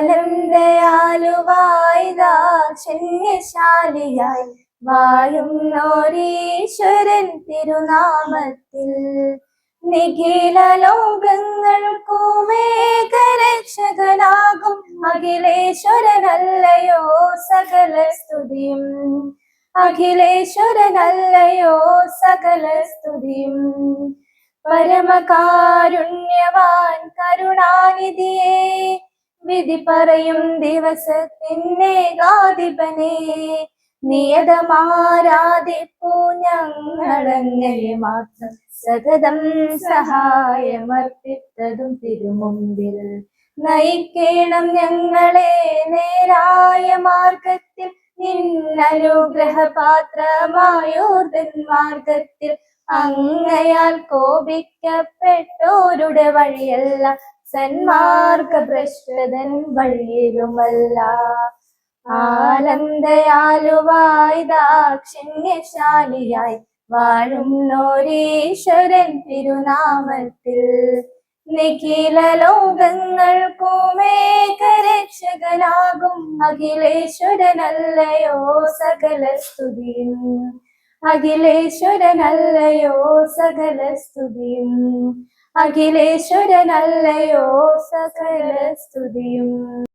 ആനന്ദയാലുവായി വായും വാഴുന്നോരീശ്വരൻ തിരുനാമത്തിൽ. നിഖില ലോകങ്ങൾക്കുമേകരക്ഷകനാകും അഖിലേശ്വരനല്ലയോ സകല സ്തുതിയും. അഖിലേശ്വരനല്ലയോ സകല സ്തുതിയും. പരമകാരുണ്യവാൻ കരുണാനിധിയെ വിധി പറയും ദിവസത്തിന്റെ ഗാധിപനെ. നിയതമാരാധിപ്പൂ ഞങ്ങളങ്ങനെ മാത്രം സതതം സഹായമർപ്പിത്തതും തിരുമുമ്പിൽ. നയിക്കണം ഞങ്ങളെ നേരായ മാർഗത്തിൽ. നിന്നനുഗ്രഹപാത്രമായോർദൻ മാർഗത്തിൽ. അങ്ങയാൽ കോപിക്കപ്പെട്ടോരുടെ വഴിയല്ല സന്മാർഗ ഭ്രഷ്ടതൻ വഴിയിലുമല്ല. ആനന്ദയാലുവായി ദാക്ഷിണ്യശാലിയായി വാഴുന്നോരീശ്വരൻ തിരുനാമത്തിൽ. നിഖില ലോകങ്ങൾക്കുമേകരക്ഷകനാകും അഖിലേശ്വരനല്ലയോ സകല സ്തുതിയും അഖിലേശ്വരനല്ലയോ സകല സ്തുതിയും അഖിലേശ്വരനല്ലയോ സകല സ്തുതിയും.